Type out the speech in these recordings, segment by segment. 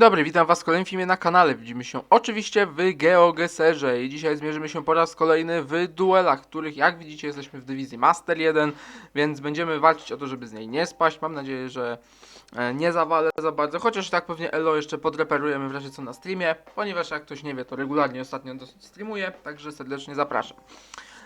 dobry, witam was w kolejnym filmie na kanale. Widzimy się oczywiście w GeoGeserze i dzisiaj zmierzymy się po raz kolejny w duelach, których jak widzicie jesteśmy w dywizji Master 1, więc będziemy walczyć o to, żeby z niej nie spaść. Mam nadzieję, że e, nie zawalę za bardzo, chociaż tak pewnie Elo jeszcze podreperujemy w razie co na streamie, ponieważ jak ktoś nie wie, to regularnie ostatnio dosyć streamuję, także serdecznie zapraszam.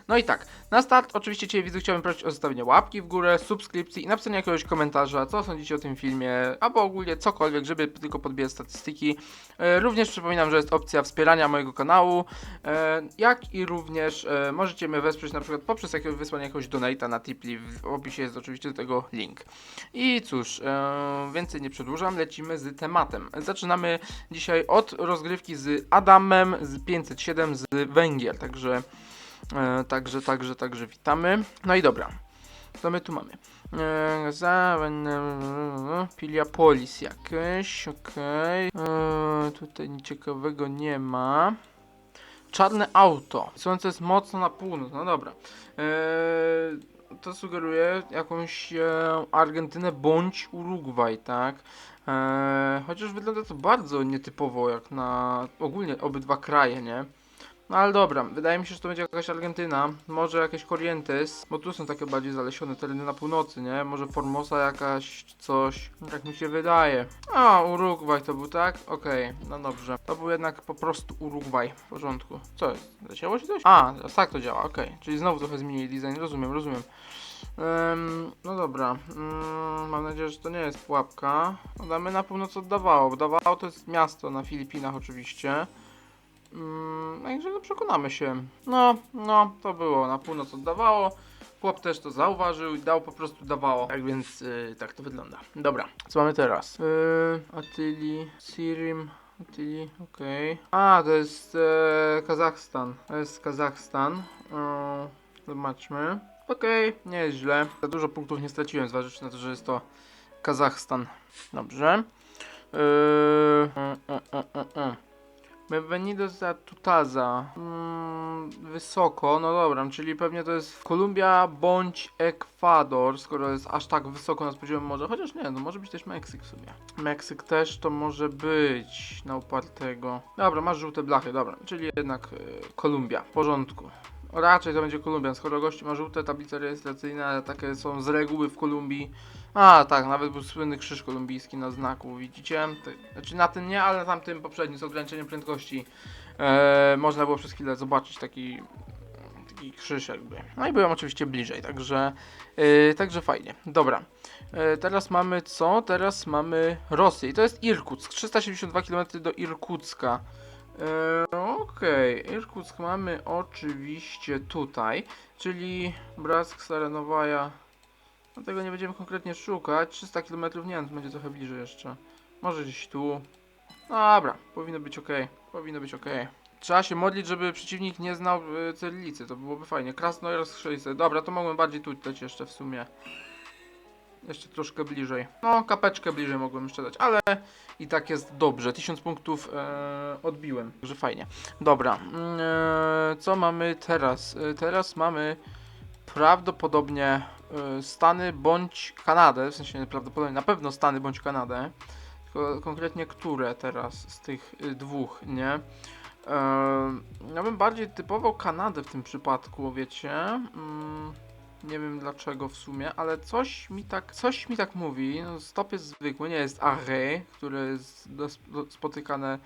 No i tak, na start oczywiście Cię widzu chciałbym prosić o zostawienie łapki w górę, subskrypcji i napisanie jakiegoś komentarza, co sądzicie o tym filmie, albo ogólnie cokolwiek, żeby tylko podbijać statystyki. E, również przypominam, że jest opcja wspierania mojego kanału, e, jak i również e, możecie mnie wesprzeć na przykład poprzez wysłanie jakiegoś donata na Tipli, w opisie jest oczywiście do tego link. I cóż, więcej nie przedłużam, lecimy z tematem. Zaczynamy dzisiaj od rozgrywki z Adamem z 507 z Węgier, także E, także, także, także witamy. No i dobra. Co my tu mamy? E, za, e, Piliapolis jakieś, okej. E, tutaj nic ciekawego nie ma. Czarne auto. Słońce jest mocno na północ, no dobra. E, to sugeruje jakąś e, Argentynę bądź Urugwaj, tak? E, chociaż wygląda to bardzo nietypowo jak na ogólnie obydwa kraje, nie? No ale dobra, wydaje mi się, że to będzie jakaś Argentyna, może jakieś Corrientes, bo tu są takie bardziej zalesione tereny na północy, nie? Może Formosa jakaś, coś, tak mi się wydaje. A, Urugwaj to był, tak? Okej, no dobrze. To był jednak po prostu Urugwaj, w porządku. Co jest? Leciało się coś? A, tak to działa, okej. Czyli znowu trochę zmienili design, rozumiem, rozumiem. Ym, no dobra, Ym, mam nadzieję, że to nie jest pułapka. No, Damy na północ od Davao, bo Davao to jest miasto na Filipinach oczywiście. Mm, Także no przekonamy się. No, no, to było. Na północ oddawało. Chłop też to zauważył i dał po prostu dawało. Tak więc y, tak to wygląda. Dobra, co mamy teraz? Yy, Atyli, Sirim, Atyli, okej. A, to jest e, Kazachstan. To jest Kazachstan. E, zobaczmy. Okej, nie jest źle. Za dużo punktów nie straciłem, zważywszy na to, że jest to Kazachstan. Dobrze. Yy, mm, mm, mm, mm, Bienvenido za Tutaza. Mm, wysoko, no dobra, czyli pewnie to jest Kolumbia bądź Ekwador, skoro jest aż tak wysoko nad poziomem morza. Chociaż nie, no może być też Meksyk w sumie. Meksyk też to może być na upartego. Dobra, masz żółte blachy, dobra, czyli jednak y, Kolumbia, w porządku. Raczej to będzie Kolumbia, skoro gości ma żółte tablice rejestracyjne, takie są z reguły w Kolumbii. A, tak, nawet był słynny krzyż kolumbijski na znaku, widzicie? Znaczy na tym nie, ale na tamtym poprzednim z ograniczeniem prędkości e, można było przez chwilę zobaczyć taki, taki krzyż jakby. No i byłem oczywiście bliżej, także, e, także fajnie. Dobra, e, teraz mamy co? Teraz mamy Rosję i to jest Irkuck, 372 km do Irkucka. E, Okej, Irkuck mamy oczywiście tutaj, czyli Brask, Sarenowaja. No tego nie będziemy konkretnie szukać. 300 km nie wiem, to będzie trochę bliżej jeszcze. Może gdzieś tu. Dobra, powinno być ok. Powinno być ok. Trzeba się modlić, żeby przeciwnik nie znał y, cyrylicy, to byłoby fajnie. Krasnojarsk 600. Dobra, to mogłem bardziej tu dać jeszcze w sumie. Jeszcze troszkę bliżej. No, kapeczkę bliżej mogłem jeszcze dać, ale i tak jest dobrze. 1000 punktów e, odbiłem, także fajnie. Dobra, mm, e, co mamy teraz? E, teraz mamy prawdopodobnie Stany bądź Kanadę, w sensie prawdopodobnie na pewno Stany bądź Kanadę. Tylko konkretnie które teraz z tych y, dwóch, nie? E, ja bym bardziej typował Kanadę w tym przypadku, wiecie? Mm, nie wiem dlaczego w sumie, ale coś mi tak, coś mi tak mówi. No, stop jest zwykły, nie jest array, które jest dos- do, spotykane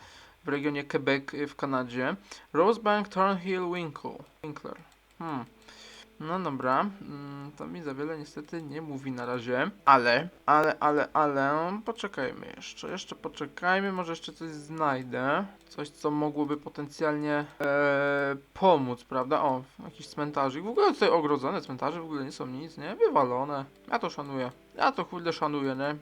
w regionie Quebec y, w Kanadzie. Rosebank, Thornhill, Winkle. Winkler. Hmm. No dobra, mm, to mi za wiele niestety nie mówi na razie, ale, ale, ale, ale, poczekajmy jeszcze, jeszcze poczekajmy, może jeszcze coś znajdę, coś co mogłoby potencjalnie e, pomóc, prawda, o, jakiś cmentarzyk, w ogóle tutaj ogrodzone cmentarze w ogóle nie są nic, nie, wywalone, ja to szanuję, ja to kurde szanuję, nie.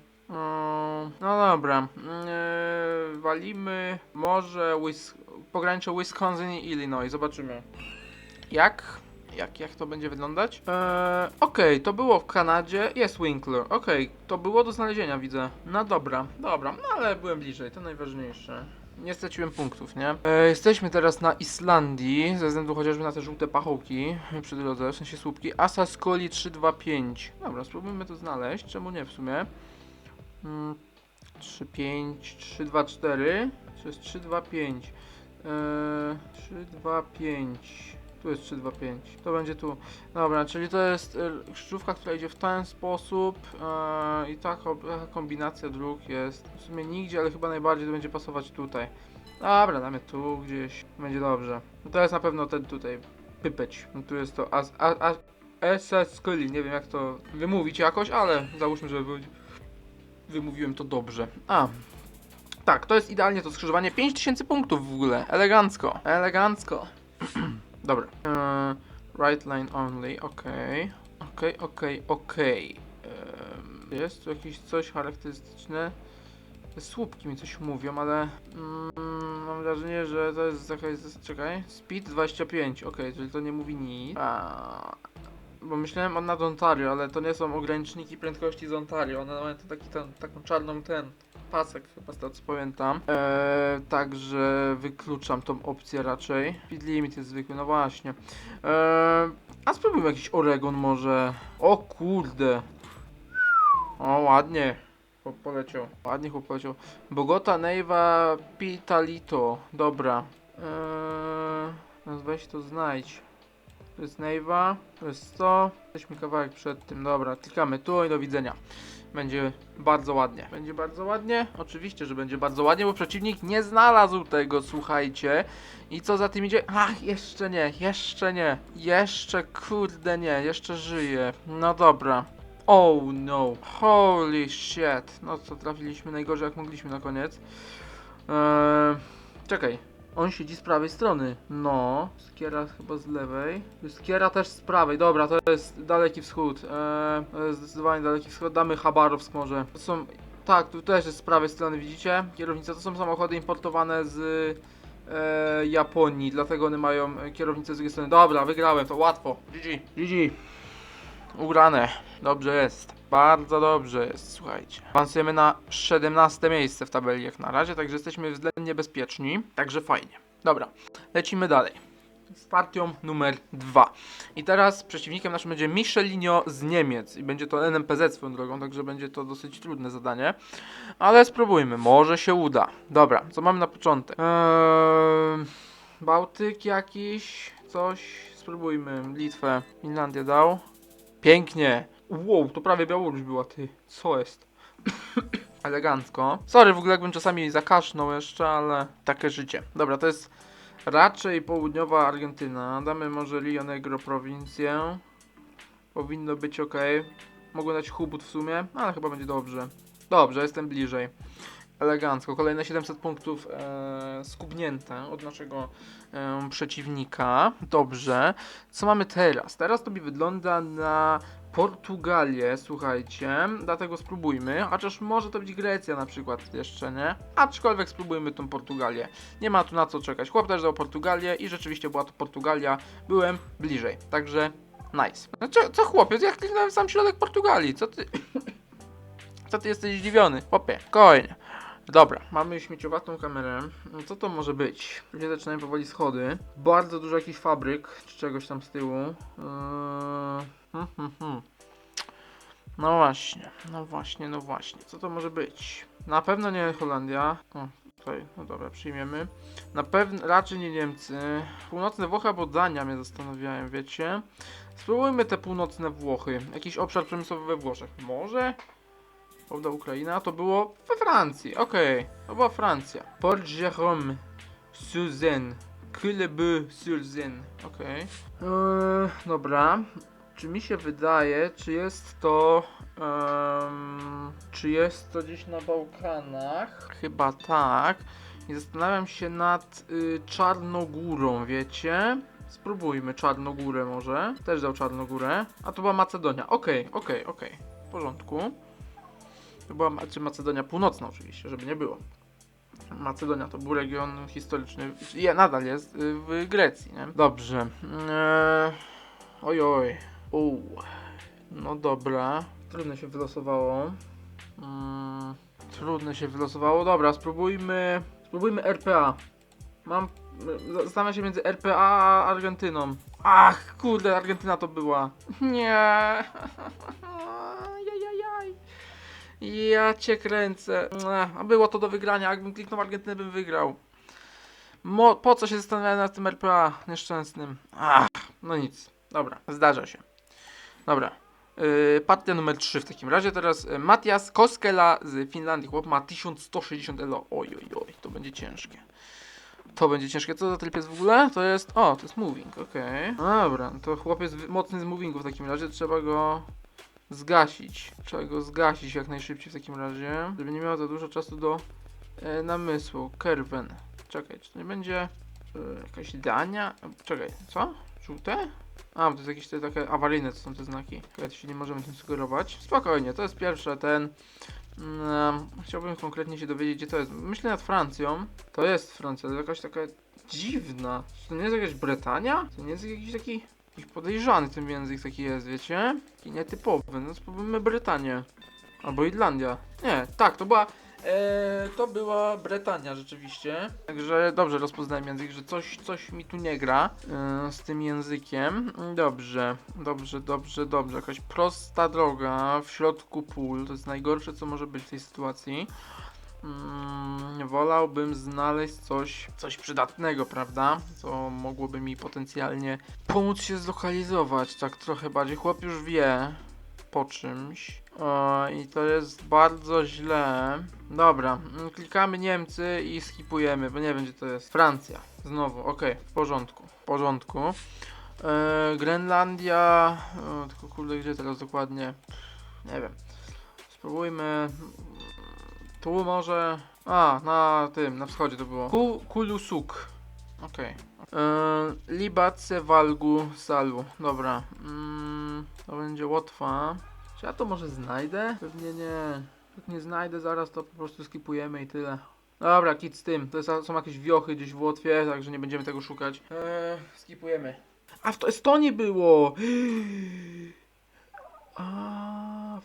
No dobra, mm, e, walimy może Wis pogranicze Wisconsin i Illinois, zobaczymy. Jak? Jak, jak to będzie wyglądać? Eee, Okej, to było w Kanadzie. Jest Winkler. Okej, to było do znalezienia, widzę. No dobra, dobra, no ale byłem bliżej, to najważniejsze. Nie straciłem punktów, nie? E, jesteśmy teraz na Islandii, ze względu chociażby na te żółte pachołki przy drodze, w sensie słupki. Asaskoli 325. Dobra, spróbujmy to znaleźć, czemu nie w sumie? Mm, 3, 5, 3, 2, 4. To jest 3, 2, 5. Eee, 3, 2, 5. Tu jest 3, 2, 5. To będzie tu. Dobra, czyli to jest e, krzyżówka, która idzie w ten sposób. E, I taka kombinacja dróg jest w sumie nigdzie, ale chyba najbardziej to będzie pasować tutaj. Dobra, damy tu gdzieś. Będzie dobrze. No to jest na pewno ten tutaj. Pypeć. No tu jest to as, as, as, Eseskuli. Nie wiem jak to wymówić jakoś, ale załóżmy, że wy- wymówiłem to dobrze. A. Tak, to jest idealnie to skrzyżowanie. 5000 punktów w ogóle. Elegancko. Elegancko. Dobra. Eee, right line only. Okej. Okej, okej, okej. Ehm, Jest tu jakieś coś charakterystyczne? Te słupki mi coś mówią, ale mm, mam wrażenie, że to jest jakaś, czekaj, speed 25, okej, czyli to nie mówi nic. A, bo myślałem o nad Ontario, ale to nie są ograniczniki prędkości z Ontario, one mają taki ten, taką czarną ten pasek chyba z tego co pamiętam. Eee, także wykluczam tą opcję raczej. Speed limit jest zwykły, no właśnie. Eee, a spróbujmy jakiś Oregon może. O kurde. O ładnie. Chłop poleciał. Ładnie chłop poleciał. Bogota, Neiva, Pitalito. Dobra. Eee, weź to znajdź. To jest Neiva, to jest 100. Jesteśmy kawałek przed tym. Dobra, klikamy tu i do widzenia. Będzie bardzo ładnie. Będzie bardzo ładnie? Oczywiście, że będzie bardzo ładnie, bo przeciwnik nie znalazł tego, słuchajcie. I co za tym idzie? Ach, jeszcze nie, jeszcze nie. Jeszcze kurde nie, jeszcze żyje. No dobra. Oh no. Holy shit. No co, trafiliśmy najgorzej jak mogliśmy na koniec. Eee, czekaj. On siedzi z prawej strony. No. Skiera chyba z lewej. Skiera też z prawej. Dobra, to jest daleki wschód. Eee, to jest zdecydowanie daleki wschód. Damy Chabarowsk może. To są... Tak, tu też jest z prawej strony, widzicie? Kierownice to są samochody importowane z e, Japonii, dlatego one mają kierownicę z drugiej strony. Dobra, wygrałem, to łatwo. GG. GG. Ugrane. Dobrze jest. Bardzo dobrze jest, słuchajcie. Awansujemy na 17 miejsce w tabeli jak na razie, także jesteśmy względnie bezpieczni. Także fajnie. Dobra, lecimy dalej. Z partią numer 2. I teraz przeciwnikiem naszym będzie Michelinio z Niemiec. I będzie to NMPZ swoją drogą, także będzie to dosyć trudne zadanie. Ale spróbujmy, może się uda. Dobra, co mamy na początek? Eee, Bałtyk jakiś, coś. Spróbujmy. Litwę, Finlandię dał. Pięknie. Wow, to prawie Białoruś była, ty. Co jest? Elegancko. Sorry w ogóle jakbym czasami zakasznął jeszcze, ale takie życie. Dobra, to jest raczej południowa Argentyna. Damy może Rio Negro prowincję. Powinno być ok. Mogę dać Chubut w sumie, ale chyba będzie dobrze. Dobrze, jestem bliżej. Elegancko. Kolejne 700 punktów e, skubnięte od naszego e, przeciwnika. Dobrze. Co mamy teraz? Teraz to mi wygląda na Portugalię, słuchajcie. Dlatego spróbujmy. Chociaż może to być Grecja na przykład jeszcze, nie? Aczkolwiek spróbujmy tą Portugalię. Nie ma tu na co czekać. Chłop też dał Portugalię i rzeczywiście była to Portugalia. Byłem bliżej. Także nice. No co, co chłopiec? Jak kliknąłem sam środek Portugalii? Co ty... Co ty jesteś zdziwiony? Chłopie, spokojnie. Dobra, mamy śmieciowatą kamerę. No Co to może być? Ludzie zaczynają powoli schody. Bardzo dużo jakichś fabryk, czy czegoś tam z tyłu. Eee, hmm, hmm, hmm. No właśnie, no właśnie, no właśnie. Co to może być? Na pewno nie Holandia. O, tutaj, no dobra, przyjmiemy. Na pewno, raczej nie Niemcy. Północne Włochy albo Dania mnie zastanawiają, wiecie? Spróbujmy te północne Włochy. Jakiś obszar przemysłowy we Włoszech. Może? Prawda, Ukraina to było we Francji. Okej, to była Francja. Port Jérôme. Quillebeu sur Seine. Okej. Eee, dobra. Czy mi się wydaje, czy jest to. czy jest to gdzieś na Bałkanach? Chyba tak. I zastanawiam się nad y, Czarnogórą, wiecie? Spróbujmy Czarnogórę może. Też dał Czarnogórę. A to była Macedonia. Okej, okej, okej. W porządku. To była Macedonia Północna oczywiście, żeby nie było. Macedonia to był region historyczny, je, nadal jest y, w Grecji, nie? Dobrze. Eee, oj, oj. U. No dobra. Trudne się wylosowało. Mm, trudne się wylosowało. Dobra, spróbujmy. Spróbujmy RPA. Mam. Zastanawiam się między RPA a Argentyną. Ach, kurde, Argentyna to była. Nie. Ja cię kręcę. Ech, było to do wygrania, jakbym kliknął Argentynę, bym wygrał. Mo po co się zastanawiałem nad tym RPA nieszczęsnym? Ach, no nic. Dobra, zdarza się. Dobra. Yy, partia numer 3 w takim razie. Teraz yy, Matias Koskela z Finlandii. Chłop ma 1160 elo. Oj, oj, oj, to będzie ciężkie. To będzie ciężkie. Co za tryb jest w ogóle? To jest. O, to jest moving, okej. Dobra, to chłop jest wy- mocny z movingu w takim razie. Trzeba go zgasić. Trzeba go zgasić jak najszybciej w takim razie. Żeby nie miał za dużo czasu do e, namysłu. Kerwen. Czekaj, czy to nie będzie e, jakaś dania? E, Czekaj, co? Żółte? A, to jest jakieś te takie awaryjne to są te znaki. Czekaj, to się nie możemy tym sugerować. Spokojnie, to jest pierwsze ten. Mm, chciałbym konkretnie się dowiedzieć, gdzie to jest. Myślę nad Francją. To jest Francja, ale jakaś taka dziwna. Czy to nie jest jakaś Brytania? To nie jest jakiś taki. Jakiś podejrzany ten język taki jest, wiecie? Taki nietypowy. No spróbujmy Brytanię. Albo Irlandia. Nie, tak, to była. E, to była Brytania rzeczywiście. Także dobrze rozpoznałem język, że coś, coś mi tu nie gra e, z tym językiem. Dobrze, dobrze, dobrze, dobrze. Jakaś prosta droga w środku pól. To jest najgorsze, co może być w tej sytuacji. Mm, wolałbym znaleźć coś, coś przydatnego, prawda? Co mogłoby mi potencjalnie pomóc się zlokalizować. Tak trochę bardziej. Chłop już wie po czymś. E, I to jest bardzo źle. Dobra, mm, klikamy Niemcy i skipujemy, bo nie wiem gdzie to jest. Francja. Znowu, okej, w porządku. W porządku. E, Grenlandia. E, tylko kurde, gdzie teraz dokładnie? Nie wiem. Spróbujmy. Tu może. A, na tym, na wschodzie to było. Ku, Kulusuk. Okej. E, Libace Walgu Salu. Dobra. Mm, to będzie Łotwa. Czy ja to może znajdę? Pewnie nie. Jak nie znajdę zaraz, to po prostu skipujemy i tyle. Dobra, kit z tym. To jest, są jakieś wiochy gdzieś w Łotwie, także nie będziemy tego szukać. Eee, skipujemy. A w to Estonii było!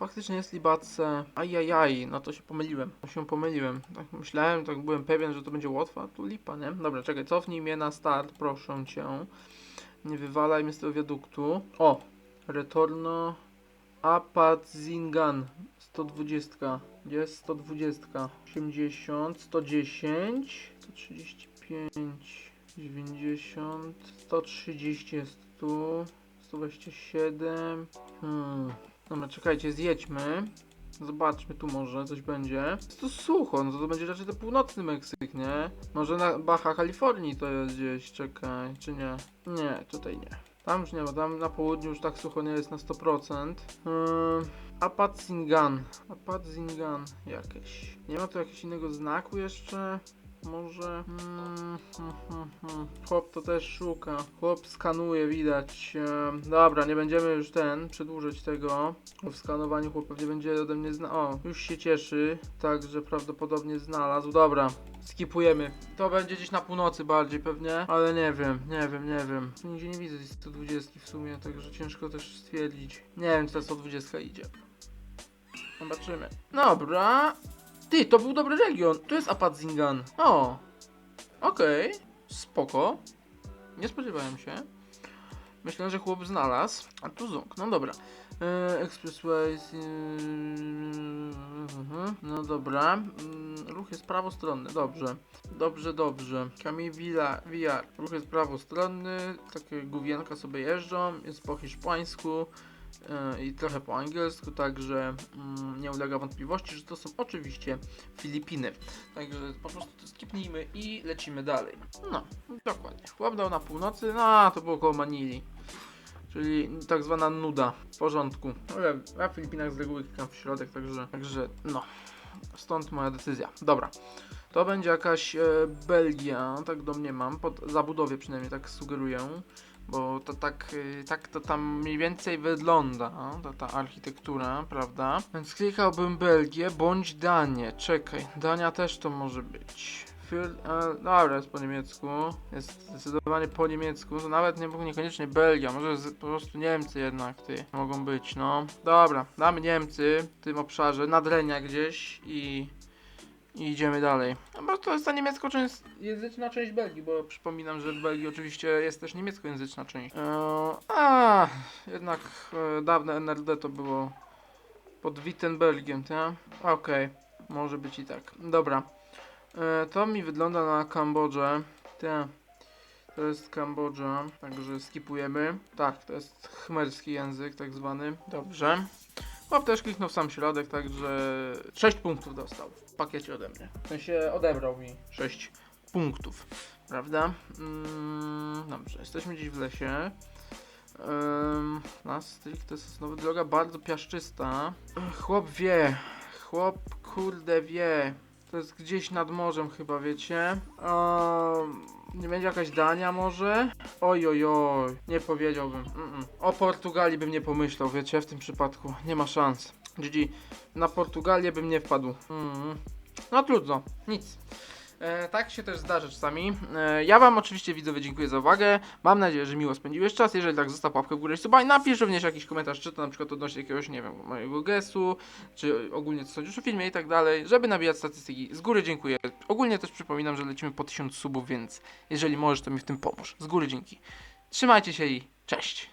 Faktycznie jest Libace. Ajajaj, no to się pomyliłem. To się pomyliłem. Tak myślałem, tak byłem pewien, że to będzie Łotwa, tu lipa, nie? Dobra, czekaj, cofnij mnie na start, proszę cię. Nie wywalaj mnie z tego wiaduktu. O! Retorno Apatzingan 120. Gdzie jest 120? 80, 110, 135, 90, 130 jest tu, 127. Hmm. Dobra, czekajcie, zjedźmy. Zobaczmy tu może, coś będzie. Jest to sucho, no to, to będzie raczej to północny Meksyk, nie? Może na Baja Kalifornii to jest gdzieś, czekaj, czy nie? Nie, tutaj nie. Tam już nie ma, tam na południu już tak sucho nie jest na 100%. Yy, Apatzingan. Apatzingan jakieś. Nie ma tu jakiegoś innego znaku jeszcze? Może. Mm, hmm. Chłop to też szuka. Chłop skanuje, widać. Em, dobra, nie będziemy już ten przedłużyć tego. W skanowaniu chłop pewnie będzie ode mnie zna. O, już się cieszy. Także prawdopodobnie znalazł. Dobra, skipujemy. To będzie gdzieś na północy bardziej pewnie. Ale nie wiem, nie wiem, nie wiem. Nigdzie nie widzę tej 120 w sumie, także ciężko też stwierdzić. Nie wiem, czy ta 120 idzie. Zobaczymy. Dobra. Ty, to był dobry region. Tu jest Apatzingan. O. Okej. Spoko. Nie spodziewałem się. Myślę, że chłop znalazł. A tu Zung. No dobra. E, Expressways. Yy, mhm. no dobra. Mm, ruch jest prawostronny. Dobrze. Dobrze, dobrze. Camille Villa, VR. Ruch jest prawostronny. Takie główienka sobie jeżdżą. Jest po hiszpańsku i trochę po angielsku, także mm, nie ulega wątpliwości, że to są oczywiście Filipiny. Także po prostu to skipnijmy i lecimy dalej. No, dokładnie. Chłop dał na północy, no to było koło Manili. Czyli tak zwana nuda. W porządku. Ale ja w Filipinach z reguły klikam w środek, także, także no. Stąd moja decyzja. Dobra. To będzie jakaś e, Belgia, tak domniemam, pod zabudowie przynajmniej tak sugeruję. Bo to tak, y, tak to tam mniej więcej wygląda, ta, ta architektura, prawda? Więc klikałbym Belgię bądź Danię. Czekaj, Dania też to może być. Dobra, jest po niemiecku. Jest zdecydowanie po niemiecku. To nawet nie, niekoniecznie Belgia, może z, po prostu Niemcy jednak ty mogą być, no. Dobra, damy Niemcy w tym obszarze, nadrenia gdzieś i i idziemy dalej. No bo to jest ta niemieckojęzyczna część Belgii, bo przypominam, że w Belgii oczywiście jest też niemieckojęzyczna część. Eee, a, jednak e, dawne NRD to było Pod Wittenbergiem, tak? Okej, może być i tak. Dobra. E, to mi wygląda na Kambodżę. Tak. To jest Kambodża, także skipujemy. Tak, to jest chmerski język, tak zwany. Dobrze. Bob też kliknął w sam środek, także 6 punktów dostał w pakiecie ode mnie. W sensie odebrał mi 6 punktów, prawda? Mm, dobrze, jesteśmy gdzieś w lesie. Um, na stricte sosnowy droga bardzo piaszczysta. Chłop wie, chłop kurde wie. To jest gdzieś nad morzem chyba, wiecie? Um, nie będzie jakaś Dania może? Oj, oj, oj, nie powiedziałbym. Mm-mm. O Portugalii bym nie pomyślał, wiecie, w tym przypadku. Nie ma szans. GG. Na Portugalię bym nie wpadł. Mm. No trudno, nic. E, tak się też zdarza czasami. E, ja Wam oczywiście widzowie dziękuję za uwagę. Mam nadzieję, że miło spędziłeś czas. Jeżeli tak, zostaw łapkę w górę i suba napisz również jakiś komentarz, czy to na przykład odnośnie jakiegoś, nie wiem, mojego gestu, czy ogólnie co sądzisz o filmie i tak dalej, żeby nabijać statystyki. Z góry dziękuję. Ogólnie też przypominam, że lecimy po 1000 subów, więc jeżeli możesz, to mi w tym pomóż. Z góry dzięki. Trzymajcie się i cześć.